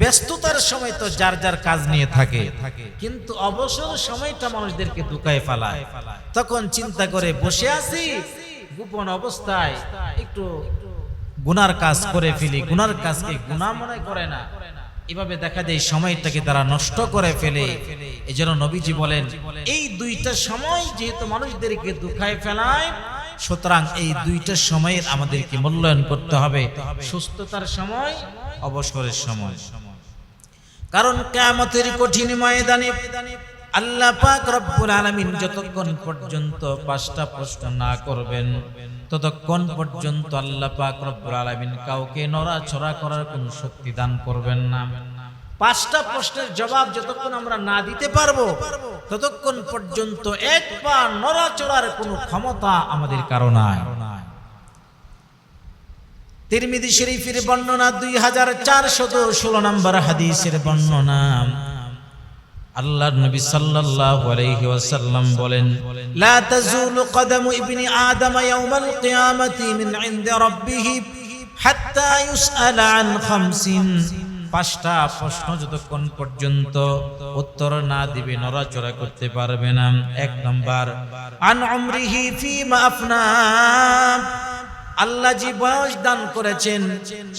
ব্যস্ততার সময় তো যার যার কাজ নিয়ে থাকে। কিন্তু অবসর সময়টা মানুষদেরকে দুকায় ফেলায়। তখন চিন্তা করে বসে আছি গোপন অবস্থায় একটু গুনার কাজ করে ফেলি। গুনার কাজকে গুনাহ মনে করে না। এভাবে দেখা যায় সময়টাকে তারা নষ্ট করে ফেলে। এই জন্য নবীজি বলেন এই দুইটা সময় যেহেতু মানুষদেরকে দুঃখায় ফেলায় সুতরাং এই দুইটা সময়ের আমাদেরকে মূল্যায়ন করতে হবে। সুস্থতার সময় অবসরের সময়। কারণ কিয়ামতের কঠিন ময়দানে আল্লাহ পাক রব্বুল আলামিন যতক্ষণ পর্যন্ত পাঁচটা প্রশ্ন না করবেন, ততক্ষণ পর্যন্ত আল্লাহ পাক রব্বুল আলামিন কাউকে নড়াচড়া করার কোনো শক্তি দান করবেন না। পাঁচটা প্রশ্নের জবাব যতক্ষণ আমরা না দিতে পারব, ততক্ষণ পর্যন্ত এক পা নড়াচড়ার কোনো ক্ষমতা আমাদের কারও নাই। তিরমিদি শরীফের বর্ণনা দুই হাজার চারশত ষোলো নম্বর হাদিসের বর্ণনা। আল্লাহর নবী সাল্লাল্লাহু আলাইহি ওয়াসাল্লাম বলেন, লা তাজুলু কদামু ইবনি আদম ইয়াউমাল কিয়ামাতি মিন ইনদি রাব্বিহ হাত্তা ইউসআলা আন খামসিন। পাঁচটা প্রশ্ন যতক্ষণ পর্যন্ত উত্তর না দিবে, নড়াচড়া করতে পারবে না। এক নম্বর, আন উমরিহি ফিমা আফনা। আল্লাহ যে বয়স দান করেছেন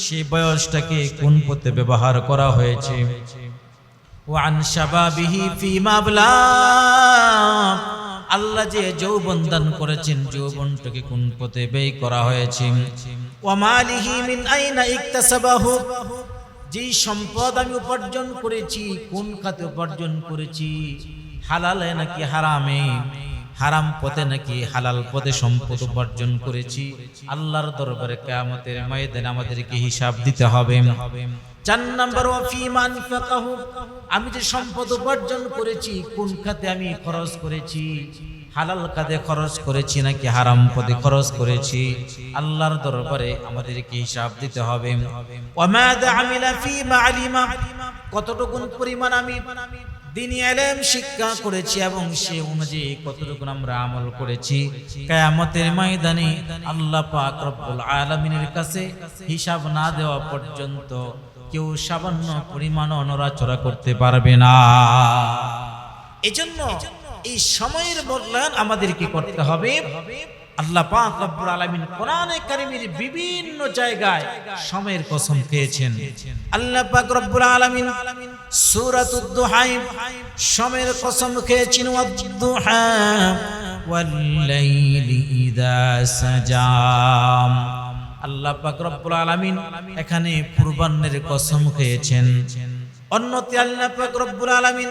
সেই বয়সটাকে কোন পথে ব্যবহার করা হয়েছে? ওয়ান আল্লাহ যে যৌবন দান করেছেন, যৌবনটাকে কোন পথে ব্যয় করা হয়েছে? যে সম্পদ আমি উপার্জন করেছি, কোন খাতে উপার্জন করেছি? হালালে নাকি হারামে? হারাম পথে নাকি হালাল পথে সম্পদ উপার্জন করেছি। আল্লাহর দরবারে কিয়ামতের ময়দানে আমাদেরকে হিসাব দিতে হবে। চার নাম্বার ওয়াফিমান ফাকাহু আমি যে সম্পদ উপার্জন করেছি, কোন খাতে আমি খরচ করেছি? হালাল কাদে খরচ করেছি নাকি হারাম পদে খরচ করেছি? আল্লাহর দরবারে আমাদেরকে হিসাব দিতে হবে। ওয়ামাদা আমিলা ফিমা আলিমা কতটুকু পরিমাণ আমি দিনী এলেম শিক্ষা করেছি এবং সে অনুযায়ী কতটুকু আমরা আমল করেছি। কিয়ামতের ময়দানে আল্লাহ পাক রব্বুল আলামিনের কাছে হিসাব না দেওয়া পর্যন্ত কেউ সামান্য পরিমাণ নড়াচড়া করতে পারবে না। এজন্য এই সময়ের মূল্যায়ন আমাদেরকে করতে হবে। আল্লাহ পাক রব্বুল আলামিন কোরআনে কারীমের বিভিন্ন জায়গায় সময়ের কসম খেয়েছেন। আল্লাহ পাক রব্বুল আলামিন সূরাতুদ দুহাই সময়ের কসম খেয়েছেন, ওয়াদ-দুহা ওয়াল-লাইলি ইযা সাজাম আল্লাহ পাক রব্বুল আলামিন এখানে পূর্বাহ্নের কসম খেয়েছেন। অন্যতে আল্লাহ পাক রব্বুল আলামিন,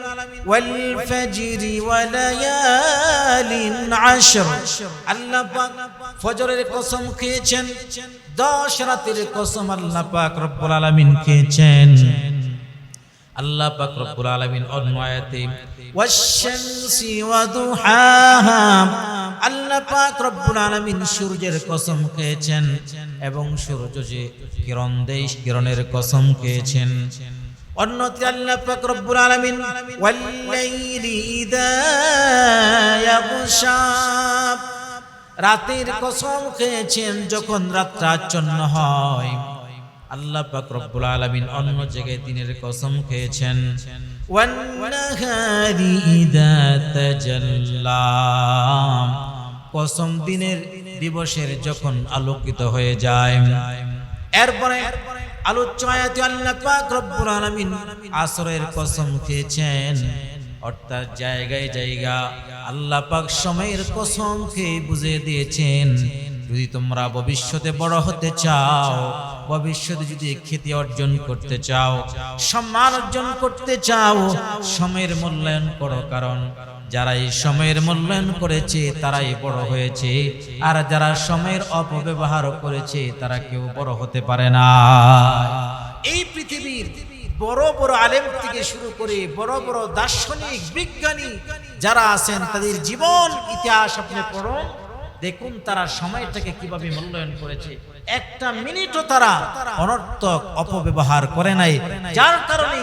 ওয়াল ফাজরি ওয়া লায়ালিন আশর। আল্লাহ পাক ফজরের কসম খেয়েছেন 10 রাতের কসম আল্লাহ পাক রব্বুল আলামিন খেয়েছেন। আল্লাহ পাক রব্বুল আলামিন অন্য আয়াতে, ওয়াশ-শামসি ওয়া দুহাহা। আল্লাহ পাক রব্বুল আলামিন সূর্যের কসম খেয়েছেন এবং সূর্য যে কিরণ দেয় কিরণের কসম খেয়েছেন। অন্যতে আল্লাহ আলামিন, ওয়াল্লাইলি ইযা ইয়াগশা রাতের কসম খেয়েছেন যখন রাত্রা আচ্ছন্ন হয়। আল্লাহ পাক রব্বুল আলামিন অন্য জায়গায় দিনের কসম খেয়েছেন, ওয়ান্নাহারি ইযা তাজাল্লা কসম দিনের দিবসের যখন আলোকিত হয়ে যায়, এরপরে আলোচ্য আয়াতে আল্লাহ পাক রব্বুল আলামিন আসরের কসম খেয়েছেন। অর্থাৎ জায়গায় জায়গা আল্লাহ পাক সময়ের কসম খেয়ে বুঝিয়ে দিয়েছেন। যদি তোমরা ভবিষ্যতে বড় হতে চাও, ভবিষ্যতে যদি খ্যাতি অর্জন করতে চাও, সম্মান অর্জন করতে চাও, সময়ের মূল্যায়ন করো। কারণ যারা এই সময়ের মূল্যায়ন করেছে, তারাই বড় হয়েছে। আর যারা সময়ের অপব্যবহার করেছে, তারা কেউ বড় হতে পারে না। এই পৃথিবীর বড় বড় আলেম থেকে শুরু করে বড় বড় দার্শনিক, বিজ্ঞানী যারা আছেন, তাদের জীবন ইতিহাস আপনি পড়ুন দেখুন তারা সময়টাকে কীভাবে মূল্যায়ন করেছে। একটা মিনিটও তারা অনর্থক অপব্যবহার করে নাই। যার কারণে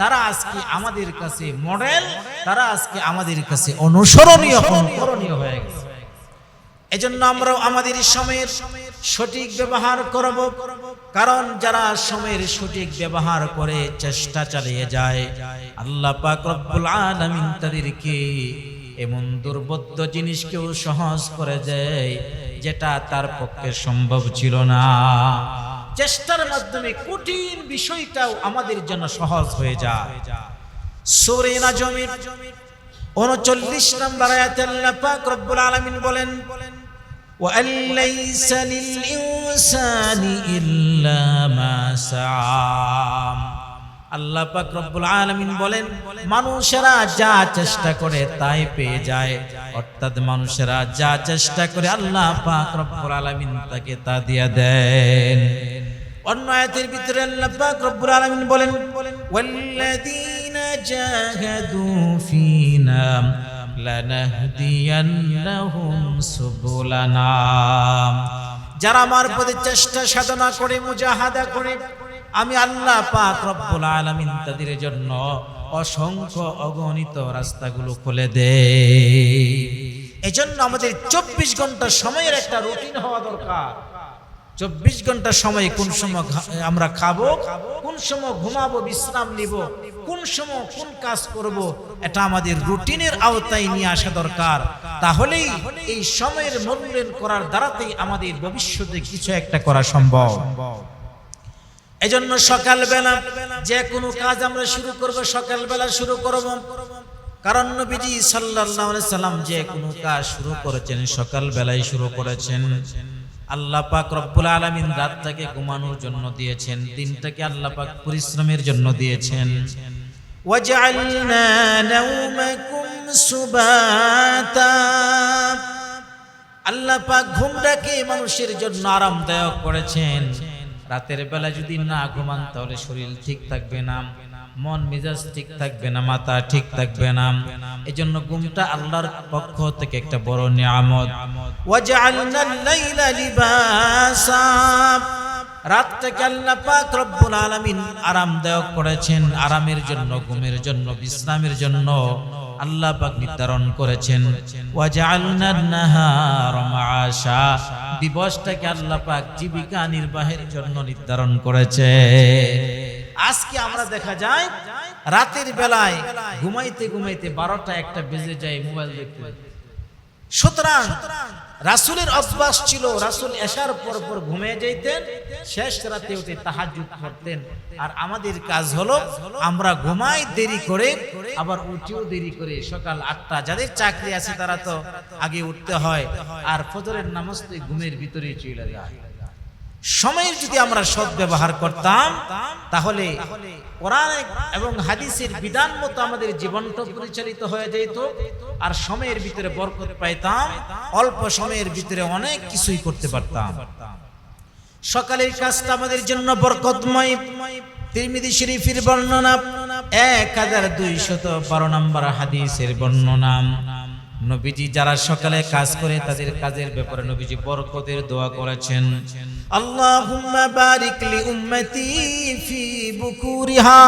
তারা আজকে আমাদের কাছে মডেল, তারা আজকে আমাদের কাছে অনুসরণীয় অনুকরণীয় হয়ে গেছে। এজন্য আমরা আমাদের সময়ের সঠিক ব্যবহার করব, কারণ যারা সময়ের সঠিক ব্যবহার করে চেষ্টা চালিয়ে যায়, আল্লাহ পাক রব্বুল আলামিন তাদেরকে এমন দুর্বোধ্য জিনিসকেও সহজ করে দেয়, যেটা তার পক্ষে সম্ভব ছিল না। চেষ্টার মাধ্যমে কঠিন বিষয়টাও আমাদের জন্য সহজ হয়ে যায় সূরা নাজমের উনচল্লিশ নম্বর আয়াতে আল্লাহ পাক রব্বুল আলামিন বলেন وأن ليس للإنسان إلا ما سعى আল্লাহ পাক রব্বুল আলামিন বলেন, মানুষেরা যা চেষ্টা করে তাই পেয়ে যায়। অর্থাৎ মানুষেরা যা চেষ্টা করে আল্লাহ পাক রব্বুল আলামিন তাকে তা দিয়া দেন। অন্য ভিতরে আল্লাহ পাক রব্বুল আলামিন বলেন, ওয়াল্লাযীনা জাহাদু ফীনা লানাহদিয়ান্নাহুম সুবুলানা। যারা আমার পথে চেষ্টা সাধনা করে, মুজাহাদা করে আমি আল্লাহ পাক রব্বুল আলামিন তাদের জন্য অসংখ্য অগণিত রাস্তাগুলো খুলে দেয় এজন্য আমাদের চব্বিশ ঘণ্টা সময়ের একটা রুটিন হওয়া দরকার। চব্বিশ ঘণ্টা সময় কোন সময় আমরা খাব, কোন সময় ঘুমাবো, বিশ্রাম নিব, কোন সময় কোন কাজ করব, এটা আমাদের রুটিনের আওতায় নিয়ে আসা দরকার। তাহলেই এই সময়ের মূল্যায়ন করার দ্বারাতেই আমাদের ভবিষ্যতে কিছু একটা করা সম্ভব। এজন্য সকালবেলা যে কোনো কাজ আমরা শুরু করব, সকালবেলা শুরু করব। কারণ নবীজি সাল্লাল্লাহু সাল্লাম যে কোনো কাজ শুরু করেছেন সকালবেলায় শুরু করেছেন। আল্লাহ পাক রব্বুল আলামিন রাতটাকে ঘুমানোর জন্য দিয়েছেন, দিনটাকে আল্লাহ পাক পরিশ্রমের জন্য দিয়েছেন। ওয়াজআলনা নাওমাকুম সুবাতা। আল্লাহ পাক ঘুমটাকে মানুষের জন্য আরামদায়ক করেছেন। রাতের বেলা যদি না ঘুমান, তাহলে শরীর ঠিক থাকবে না, মন মেজাজ ঠিক থাকবে না, মাথা ঠিক থাকবে না। এই জন্য ঘুমটা আল্লাহর পক্ষ থেকে একটা বড় নিয়ামত। রাতটাকে আল্লাহ পাক রব্বুল আলামিন আরামদায়ক করেছেন, আরামের জন্য, ঘুমের জন্য, বিশ্রামের জন্য আল্লাহ পাক নির্ধারণ করেছেন। দিবসটাকে আল্লাহ পাক জীবিকা নির্বাহের জন্য নির্ধারণ করেছে। আজকে আমরা দেখা যায়, রাতের বেলায় ঘুমাইতে ঘুমাইতে বারোটা একটা বেজে যায় মোবাইল দেখতে। সুতরাং রাসুলের অভ্যাস ছিল, রাসুল এসার পর পর ঘুমিয়ে যাইতেন, শেষ রাতে উঠে তাহাজুদ করতেন। আর আমাদের কাজ হলো, আমরা ঘুমাই দেরি করে, আবার উঠেও দেরি করে। সকাল আটটা, যাদের চাকরি আছে তারা তো আগে উঠতে হয়, আর ফজরের নামাজ তো ঘুমের ভিতরেই চলে যায়। সময়ের যদি আমরা সৎ ব্যবহার করতাম, তাহলে এবং হাদিসের বিধান মতো আমাদের জীবনটা পরিচালিত হয়ে যেত, আর সময়ের ভিতরে বরকত পাইতাম, অল্প সময়ের ভিতরে অনেক কিছুই করতে পারতাম। সকালের কাজটা আমাদের জন্য বরকতময়। তিরমিদি শরীফের বর্ণনা, এক হাজার দুইশত বারো নম্বর হাদিসের বর্ণনা। নবীজি যারা সকালে কাজ করে, তাদের কাজের ব্যাপারে নবীজি বরকতের দোয়া করেছেন। আল্লাহুম্মা বারিক লি ফি বুকুরিহা।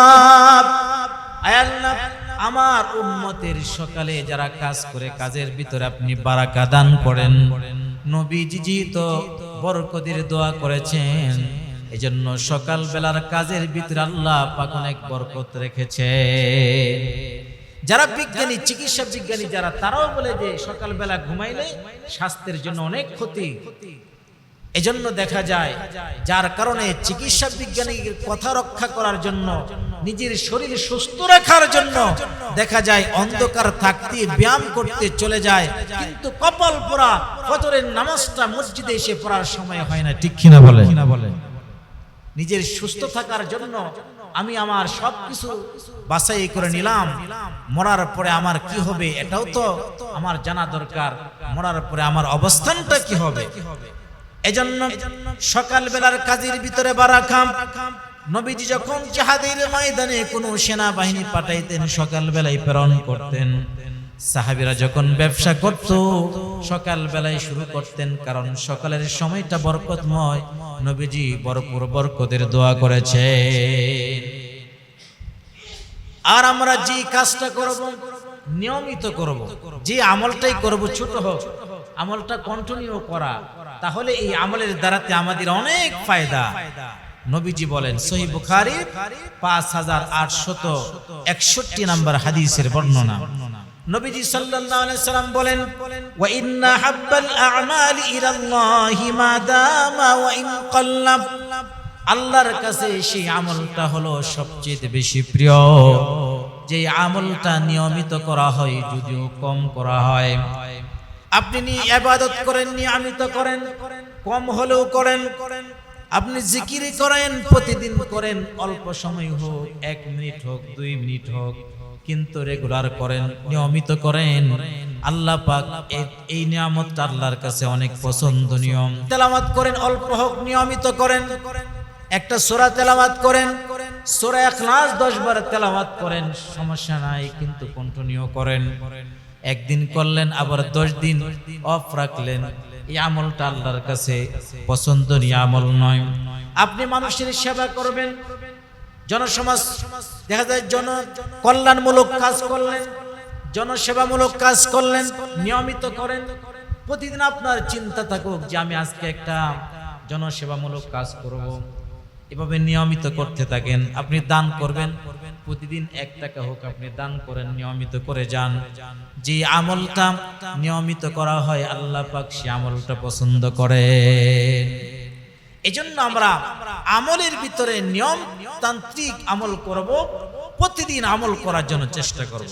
আমার উম্মতের সকালে যারা কাজ করে, কাজের ভিতরে আপনি বারাকা দান করেন। নবীজি তো বরকতের দোয়া করেছেন। এজন্য সকাল বেলার কাজের ভিতরে আল্লাহ পাক অনেক বরকত রেখেছে। যারা বিজ্ঞানী, চিকিৎসা বিজ্ঞানী যারা, তারাও বলে যে সকালবেলা ঘুমাইলে স্বাস্থ্যের জন্য অনেক ক্ষতি। এজন্য দেখা যায় যার কারণে চিকিৎসা বিজ্ঞানীর কথা রক্ষা করার জন্য নিজের শরীর সুস্থ রাখার জন্য দেখা যায় অন্ধকার থাকতে ব্যায়াম করতে চলে যায়। কিন্তু কপাল পোড়া ফজরের নামাজটা মসজিদে এসে পড়ার সময় হয় না ঠিক কিনা বলে নিজের সুস্থ থাকার জন্য আমি আমার সব কিছু বাছাই করে নিলাম মরার পরে আমার কি হবে এটাও তো আমার জানা দরকার মরার পরে আমার অবস্থানটা কি হবে? এজন্য সকাল বেলার কাজের ভিতরে বারাকাম নবীজি যখন জাহাদের ময়দানে কোনো সেনাবাহিনী পাঠাইতেন সকাল বেলায় প্রেরণ করতেন। সাহাবিরা যখন ব্যবসা করত সকাল বেলায় শুরু করতেন, কারণ সকালের সময়টা বরকতময়। নবীজি বরপুর বরকতের দোয়া করেছে আর আমরা যে কাজটা করব, নিয়মিত করব, যে আমলটাই করব, ছোট হোক, আমলটা কন্টিনিউ করা। তাহলে এই আমলের দ্বারাতে আমাদের অনেক ফায়দা। নবীজি বলেন, সহি বুখারি পাঁচ হাজার আটশত একষট্টি নাম্বার হাদিসের বর্ণনা। নবীজি সাল্লাল্লাহু আলাইহি সাল্লাম বলেন, ওয়া ইন্না হাব্বাল ইলাল্লাহি মা দামা ওয়া ইন কাল্লাব। আল্লাহর কাছে সেই আমলটা হলো সবচেয়ে বেশি প্রিয়। যে আমলটা নিয়মিত করা হয়, যদিও কম করা হয়। আপনি নি ইবাদত করেন, নিয়মিত করেন, কম হলেও করেন। আপনি জিকির করেন, প্রতিদিন করেন, অল্প সময় হোক, এক মিনিট হোক, দুই মিনিট হোক, কিন্তু রেগুলার করেন, নিয়মিত করেন। আল্লাহ পাক এই নিয়ামতটা আল্লাহর কাছে অনেক পছন্দনীয়। তেলাওয়াত করেন, অল্প হোক, নিয়মিত করেন। একটা সোরা তেলাওয়াত করেন, সোরা এখলাস দশ বার তেলাওয়াত করেন, সমস্যা নাই, কিন্তু কন্টিনিউ করেন। একদিন করলেন, আবার দশ দিন অফ রাখলেন। এই আমলটা আল্লাহর কাছে পছন্দনীয় আমল নয়। আপনি মানুষের সেবা করবেন, জনসমাজ, দেখা যায় জন কল্যাণমূলক কাজ করলেন, জনসেবামূলক কাজ করলেন, নিয়মিত করেন। প্রতিদিন আপনার চিন্তা থাকুক যে আমি আজকে একটা জনসেবামূলক কাজ করব। এভাবে নিয়মিত করতে থাকেন, আপনি দান করবেন। প্রতিদিন এক টাকা হোক আপনি দান করেন, নিয়মিত করে যান। যে আমলটা নিয়মিত করা হয়, আল্লাহ পাক সে আমলটা পছন্দ করে। এজন্য আমরা আমলের ভিতরে নিয়মতান্ত্রিক আমল করব, প্রতিদিন আমল করার জন্য চেষ্টা করব।